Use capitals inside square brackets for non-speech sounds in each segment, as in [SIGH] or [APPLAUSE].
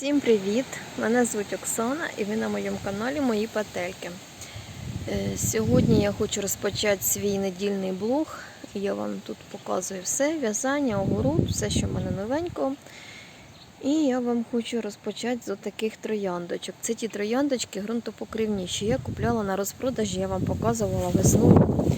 Всім привіт! Мене звуть Оксана і ви на моєму каналі Мої Пательки. Е, Сьогодні я хочу розпочати свій недільний блог. Я вам тут показую все, в'язання, огород, все, що в мене новенького. І я вам хочу розпочати з таких трояндочок. Це ті трояндочки ґрунтопокривні, що я купляла на розпродажі, я вам показувала весною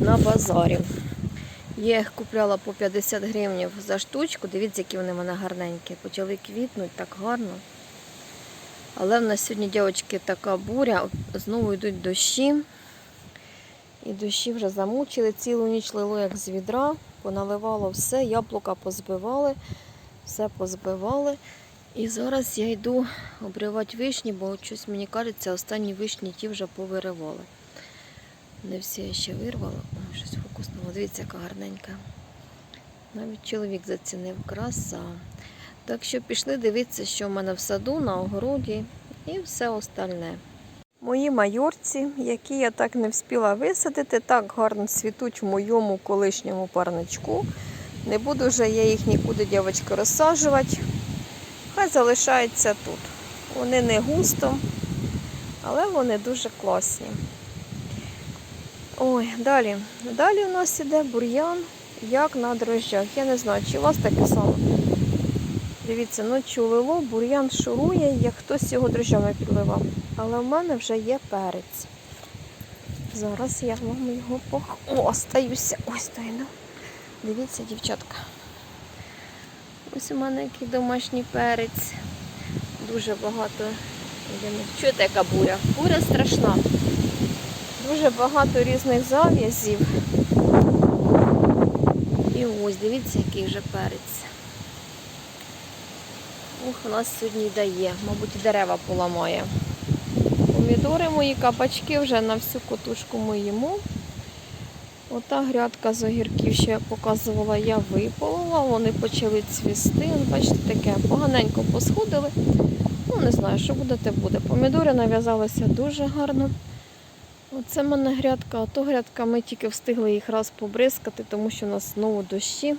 на базарі. Я їх купляла по 50 гривень за штучку. Дивіться, які вони в мене гарненькі. Почали квітнути так гарно. Але в нас сьогодні, дівчатки, така буря. Знову йдуть дощі. І дощі вже замучили. Цілу ніч лило як з відра, поналивало все, яблука позбивали, все позбивали. І зараз я йду обривати вишні, бо щось мені кажеться, останні вишні ті вже повиривали. Не всі я ще вирвала. Щось фокуснуло. Дивіться, яка гарненька. Навіть чоловік зацінив краса. Так що пішли дивитися, що в мене в саду, на огороді і все остальне. Мої майорці, які я так не встигла висадити, так гарно цвітуть в моєму колишньому парничку. Не буду вже я їх нікуди, дівчатки, розсаджувати. Хай залишаються тут. Вони не густо, але вони дуже класні. Ой, далі. Далі у нас іде бур'ян, як на дрожжах. Я не знаю, чи у вас таке саме. Дивіться, ночі лило, бур'ян шурує, як хтось його дрожжами підливав. Але в мене вже є перець. Зараз я вам його похвастаюся. Ось той, ну. Дивіться, дівчатка. Ось у мене який домашній перець. Дуже багато. Чуєте, яка буря? Буря страшна. Дуже багато різних зав'язів. І ось, дивіться, який вже перець. Ух, нас сьогодні дає, мабуть, дерева поламає. Помідори мої кабачки вже на всю котушку ми їмо. Ота грядка з огірків, що я показувала, я виполола, вони почали цвісти. Бачите, таке поганенько посходили. Ну, не знаю, що буде, те буде. Помідори нав'язалися дуже гарно. Оце в мене грядка, а то грядка ми тільки встигли їх раз побризкати, тому що у нас знову дощі.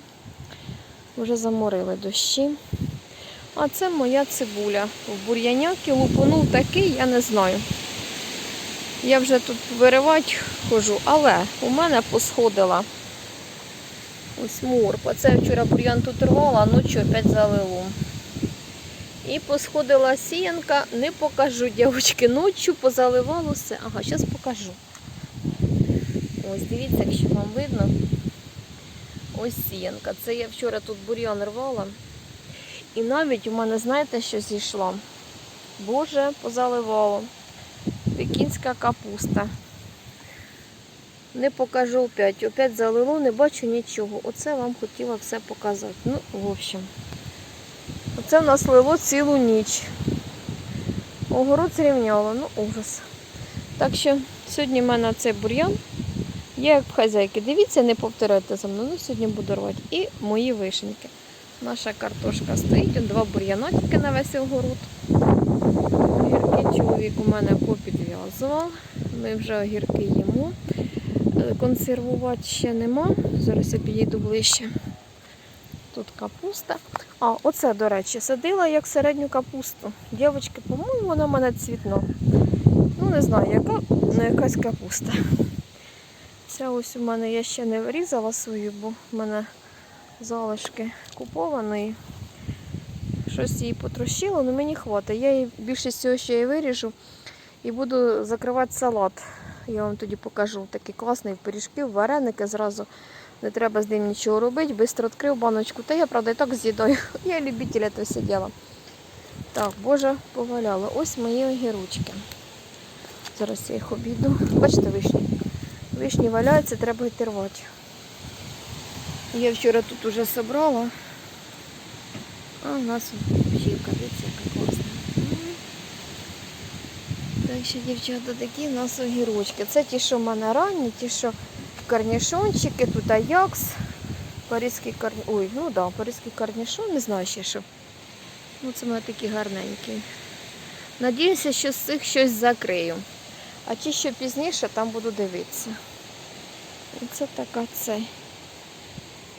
Вже заморили дощі. А це моя цибуля. В бур'яняки лупанув такий, я не знаю. Я вже тут виривати хожу, але у мене посходила ось морква. Це вчора бур'ян тут рвала, а ночі опять залило. І посходила сіянка, не покажу, дівчатки, ночі позаливало все. Ага, зараз покажу. Ось дивіться, якщо вам видно. Ось сіянка. Це я вчора тут бур'ян рвала. І навіть у мене, знаєте, що зійшло? Боже, позаливало. Пекінська капуста. Не покажу опять. Опять залило, не бачу нічого. Оце вам хотіла все показати. Ну, в общем. Оце в нас лило цілу ніч. Огород зрівняло, ну ужас. Так що сьогодні в мене цей бур'ян. Я як хазяйки. Дивіться, не повторяйте за мною. Ну, сьогодні буду рвати. І мої вишеньки. Наша картошка стоїть, два бур'янотики на весь огород. Огірки чоловік у мене попідв'язував. Ми вже огірки їмо. Консервувати ще нема. Зараз я підійду ближче. Тут капуста. А, оце, до речі, садила як середню капусту. Дівчатки, по-моєму, вона в мене цвітно. Ну, не знаю, яка, ну якась капуста. Ця ось у мене я ще не вирізала свою, бо в мене залишки купованої. Щось її потрощило, але мені хватить. Я її більшість цього ще і виріжу і буду закривати салат. Я вам тоді покажу. Такий класний пиріжки, вареники зразу. Не треба з ним нічого робити. Бистро відкрив баночку. Та я, правда, і так з'їдаю. [LAUGHS] Я любитель цього все діла. Так, боже, поваляла. Ось мої огірочки. Зараз я їх обійду. Бачите, вишні. Вишні валяються, треба йти рвати. Я вчора тут уже собрала. А у нас бджілка, дивіться, яка класна. Так що, дівчата, такі у нас огірочки. Це ті, що в мене ранні, ті, що корнішончики, тут аякс, паризький корні... Ой, ну да, паризький корнішон, не знаю ще що. Ну, це мене такі гарненькі. Надіюся, що з цих щось закрию. А ті, що пізніше, там буду дивитися. Це така це.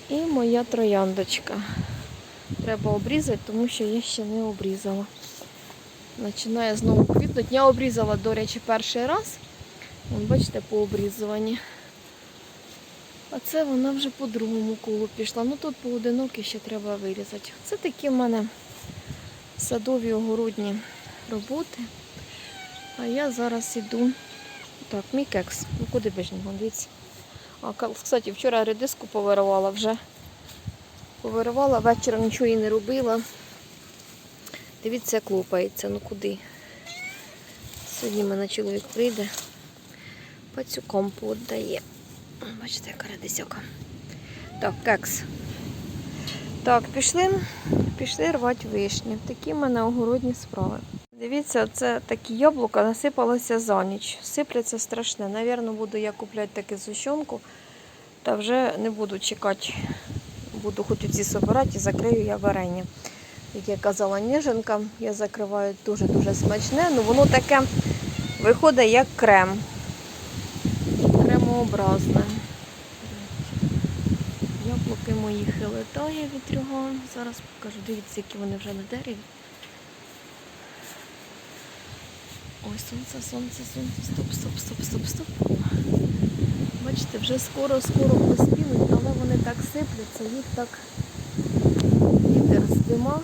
І моя трояндочка. треба обрізати, тому що я ще не обрізала. Починає знову квітнути. Я обрізала, до речі, перший раз. Бачите, по обрізуванні. А це вона вже по другому колу пішла. Ну тут поодинокі ще треба вирізати. Це такі в мене садові огородні роботи. А я зараз іду. Так, мій кекс. Ну куди без нього? Дивіться. А, кстати, вчора редиску повиривала вже. Повиривала, вечором нічого і не робила. Дивіться, як лопається, ну куди. Сьогодні мене чоловік прийде, пацюком подає. Бачите, яка редисяка. Так, кекс. Так, пішли, пішли рвати вишні. Такі в мене огородні справи. Дивіться, це такі яблука насипалося за ніч. Сипляться страшне. Навірно, буду я купляти таку зущенку, та вже не буду чекати. Буду хоч ці собирати і закрию я варення. Як я казала, ніженка, я закриваю дуже-дуже смачне. Ну воно таке виходить як крем. Кремообразне. Яблуки мої хилитає вітрюга. Зараз покажу. Дивіться, які вони вже на дереві. Ой, сонце, сонце, сонце. Стоп, стоп, стоп, стоп, стоп. Бачите, вже скоро-скоро поспілить, але вони так сипляться, їх так вітер здима.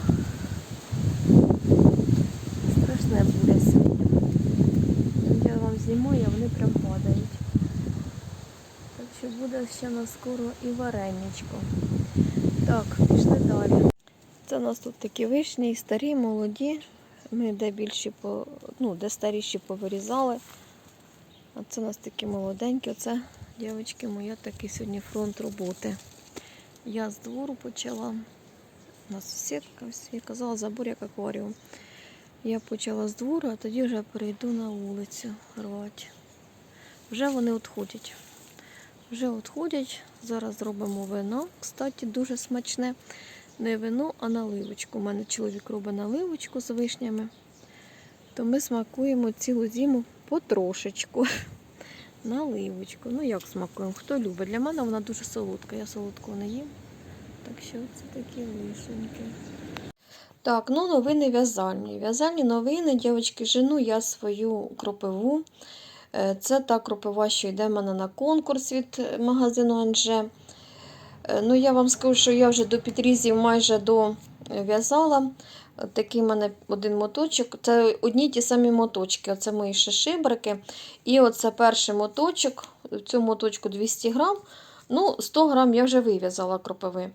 Страшне буде сьогодні. Я вам знімаю, а вони прям падають. Що буде ще на скоро і вареничко. Так, пішли далі. Це у нас тут такі вишні, старі, молоді. Ми де більші, по, ну, де старіші повирізали. А це у нас такі молоденькі. Оце, дівчатки, моя такий сьогодні фронт роботи. Я з двору почала. У нас сусідка, я казала, забор як акваріум. Я почала з двору, а тоді вже перейду на вулицю рвати. Вже вони відходять. Вже відходять. Зараз зробимо вино. Кстати, дуже смачне. Не вино, а наливочку. У мене чоловік робить наливочку з вишнями. То ми смакуємо цілу зиму потрошечку. [LAUGHS] Наливочку. Ну як смакуємо? Хто любить? Для мене вона дуже солодка. Я солодку не їм. Так що це такі вишеньки. Так, ну новини в'язальні. В'язальні новини, дівчатки, жену я свою кропиву. Е, Це та кропива, що йде в мене на конкурс від магазину Анже. Е, Ну, я вам скажу, що я вже до підрізів майже дов'язала. Такий в мене один моточок. Це одні ті самі моточки. Оце мої шишибрики. І оце перший моточок. В цьому моточку 200 грам. Ну, 100 грам я вже вив'язала кропиви.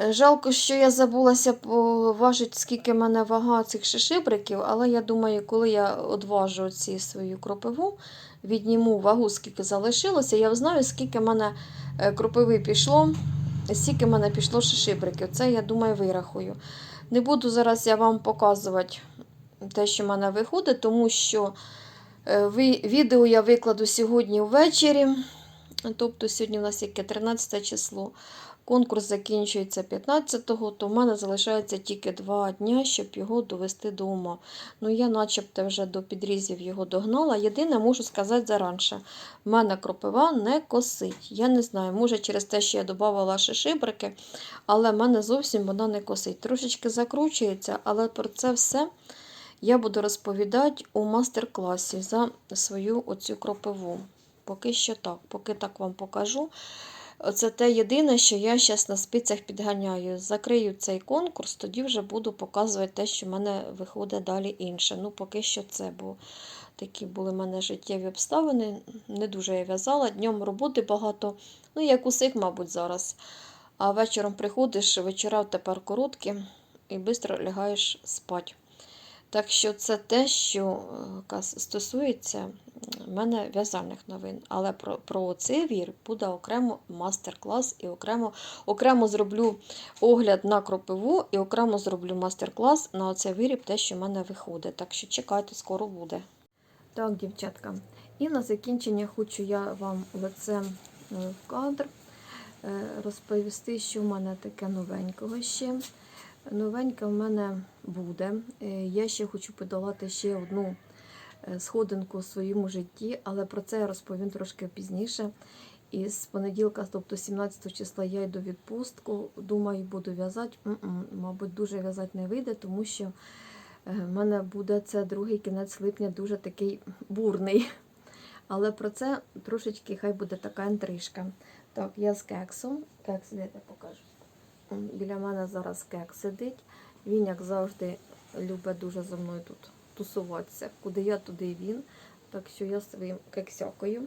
Е, Жалко, що я забулася поважити, скільки в мене вага цих шишибриків, але я думаю, коли я одважу ці свою кропиву, відніму вагу, скільки залишилося, я знаю, скільки в мене е, кропиви пішло, скільки в мене пішло шишибриків. Це, я думаю, вирахую. Не буду зараз я вам показувати те, що в мене виходить, тому що е, відео я викладу сьогодні ввечері. Тобто сьогодні у нас яке 13 число. Конкурс закінчується 15-го, то в мене залишається тільки два дні, щоб його довести до ума. Ну, я начебто вже до підрізів його догнала. Єдине, можу сказати заранше, в мене кропива не косить. Я не знаю, може через те, що я додавала шишибрики, але в мене зовсім вона не косить. Трошечки закручується, але про це все я буду розповідати у мастер-класі за свою оцю кропиву. Поки що так, поки так вам покажу. Це те єдине, що я зараз на спицях підганяю. Закрию цей конкурс, тоді вже буду показувати те, що в мене виходить далі інше. Ну, поки що це, бо такі були в мене життєві обставини. Не дуже я в'язала. Днем роботи багато, ну, як усіх, мабуть, зараз. А вечором приходиш, вечора тепер короткі і швидко лягаєш спати. Так що це те, що е, стосується мене в'язальних новин. Але про, про цей вір буде окремо мастер-клас і окремо, окремо зроблю огляд на кропиву і окремо зроблю мастер-клас на оцей виріб, те, що в мене виходить. Так що чекайте, скоро буде. Так, дівчатка. І на закінчення хочу я вам лицем в кадр е, розповісти, що в мене таке новенького ще. Новеньке в мене буде. Е, Я ще хочу подолати ще одну е, сходинку у своєму житті, але про це я розповім трошки пізніше. І з понеділка, тобто 17 числа, я йду в відпустку. Думаю, буду в'язати. Мабуть, дуже в'язати не вийде, тому що е, в мене буде це другий кінець липня дуже такий бурний. Але про це трошечки хай буде така інтрижка. Так, я з кексом. Кекс, де покажу. Біля мене зараз кекс сидить. Він, як завжди, любить дуже за мною тут тусуватися. Куди я, туди і він. Так що я своїм кексякою.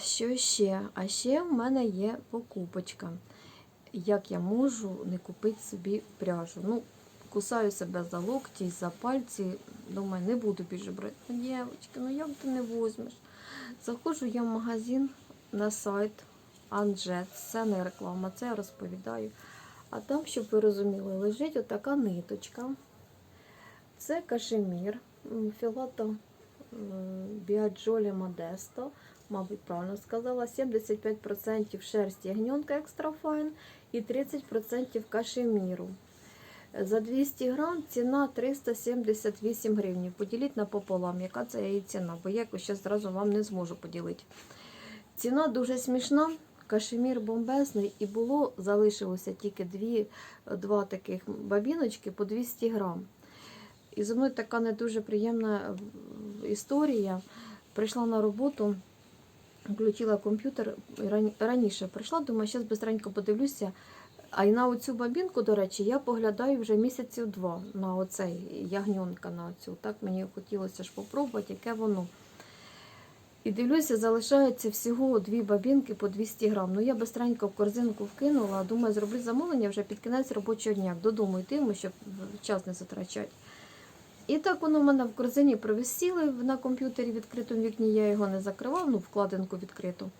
Що ще? А ще в мене є покупочка. Як я можу не купити собі пряжу? Ну, кусаю себе за локті, за пальці. Думаю, не буду більше брати. Дівчатки, ну як ти не возьмеш? Заходжу я в магазин на сайт Анджет. Це не реклама, це я розповідаю. А там, щоб ви розуміли, лежить отака ниточка. Це кашемір філато Біаджолі Модесто. Мабуть, правильно сказала. 75% шерсті ягненка екстра файн і 30% кашеміру. За 200 грам ціна 378 гривень. Поділіть напополам, яка це її ціна, бо я якось ще зразу вам не зможу поділити. Ціна дуже смішна, кашемір бомбезний, і було, залишилося тільки дві, два таких бабіночки по 200 грам. І зі мною така не дуже приємна е, історія. Прийшла на роботу, включила комп'ютер раніше. Прийшла, думаю, зараз быстренько подивлюся. А й на оцю бабінку, до речі, я поглядаю вже місяців два на оцей ягньонка на оцю. Так мені хотілося ж попробувати, яке воно. І дивлюся, залишається всього дві бабінки по 200 грам. Ну я бистренько в корзинку вкинула, думаю, зроблю замовлення вже під кінець робочого дня. Додому йтиму, щоб час не затрачати. І так воно в мене в корзині провисіло на комп'ютері в відкритому вікні, я його не закривав, ну, вкладинку відкриту.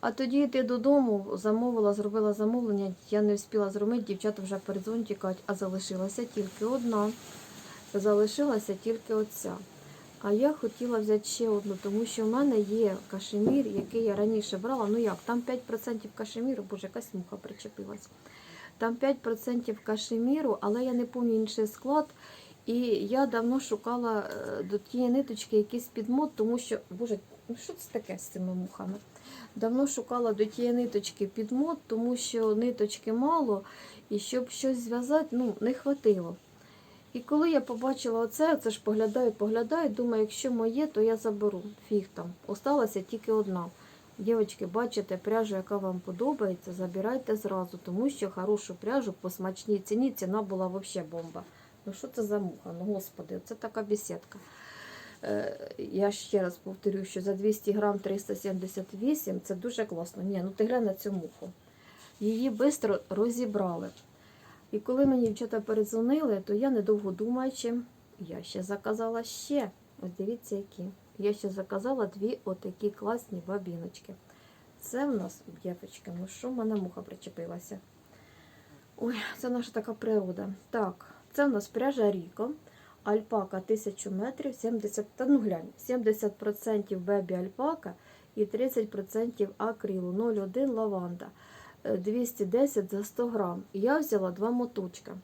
А тоді йти додому, замовила, зробила замовлення, я не встигла зробити, дівчата вже передзвонять а залишилася тільки одна. Залишилася тільки оця. А я хотіла взяти ще одну, тому що в мене є кашемір, який я раніше брала. Ну як, там 5% кашеміру, боже, якась муха причепилась. Там 5% кашеміру, але я не пам'ятаю інший склад. І я давно шукала е, до тієї ниточки якийсь підмот, тому що, боже, ну що це таке з цими мухами? Давно шукала до тієї ниточки підмот, тому що ниточки мало, і щоб щось зв'язати, ну, не хватило. І коли я побачила оце, це ж поглядаю, поглядаю, думаю, якщо моє, то я заберу. Фіг там. Осталася тільки одна. Дівчатки, бачите, пряжу, яка вам подобається, забирайте зразу, тому що хорошу пряжу по смачній ціні ціна була взагалі бомба. Ну що це за муха? Ну господи, це така бесідка. Е, я ще раз повторю, що за 200 грам 378 це дуже класно. Ні, ну ти глянь на цю муху. Її швидко розібрали. І коли мені дівчата передзвонили, то я недовго думаючи, я ще заказала ще. Ось дивіться, які. Я ще заказала дві отакі класні бабіночки. Це в нас, дівчатки, ну що в мене муха причепилася. Ой, це наша така природа. Так, це в нас пряжа Ріко. Альпака 1000 метрів, 70, та ну глянь, 70% бебі альпака і 30% акрилу, 0,1 лаванда. Е, 210 за 100 грам. Я взяла два моточка.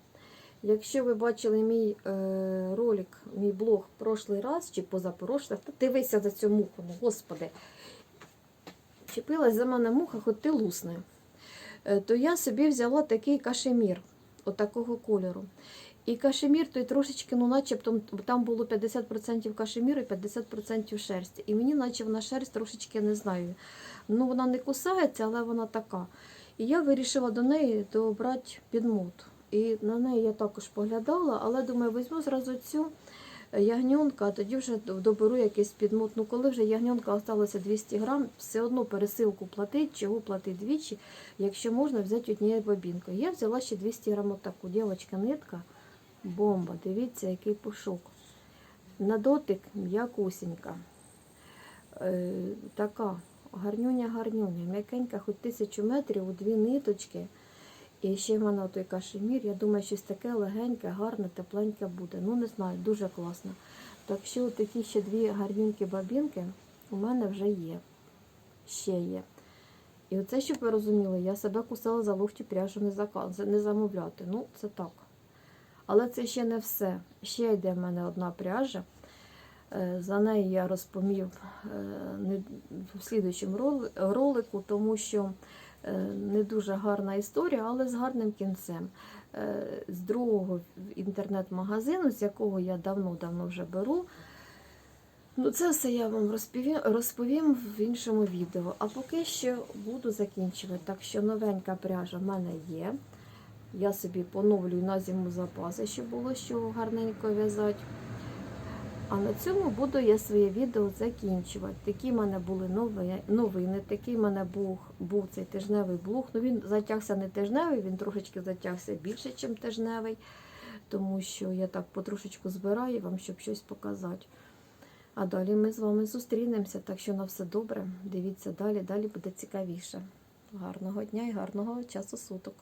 Якщо ви бачили мій е, ролик, мій блог прошлий раз чи позапрошлий, то дивися за цю муху, ну господи. Чепилась за мене муха, хоч ти лусне. Е, то я собі взяла такий кашемір, отакого кольору. І кашемір той трошечки, ну начебто там було 50% кашеміру і 50% шерсті. І мені, наче вона шерсть трошечки не знаю. Ну вона не кусається, але вона така. І я вирішила до неї добрати підмут. І на неї я також поглядала, але думаю, візьму зразу цю ягненка, а тоді вже доберу якийсь підмут. Ну коли вже ягненка осталося 200 грам, все одно пересилку платить, чого платить двічі, якщо можна взяти однією бобінкою. Я взяла ще 200 грам отаку. Дівчинка нитка, бомба. Дивіться, який пушок. На дотик м'якусінька. Е, така гарнюня-гарнюня, м'якенька, хоч тисячу метрів у дві ниточки. І ще в мене той кашемір. Я думаю, щось таке легеньке, гарне, тепленьке буде. Ну, не знаю, дуже класно. Так що такі ще дві гарненькі бабінки у мене вже є. Ще є. І оце, щоб ви розуміли, я себе кусала за лофті пряжу не, заказ... не замовляти. Ну, це так. Але це ще не все. Ще йде в мене одна пряжа. Е, За неї я розповів е, в слідуючому ролику, тому що е, не дуже гарна історія, але з гарним кінцем. З другого інтернет-магазину, з якого я давно-давно вже беру. Ну, це все я вам розповім, розповім в іншому відео. А поки що буду закінчувати. Так що новенька пряжа в мене є. Я собі поновлюю на зиму запаси, щоб було що гарненько в'язати. А на цьому буду я своє відео закінчувати. Такі в мене були новини, такий в мене був, був цей тижневий блог. Ну він затягся не тижневий, він трошечки затягся більше, ніж тижневий, тому що я так потрошечку збираю вам, щоб щось показати. А далі ми з вами зустрінемося, так що на все добре. Дивіться далі, далі буде цікавіше. Гарного дня і гарного часу суток.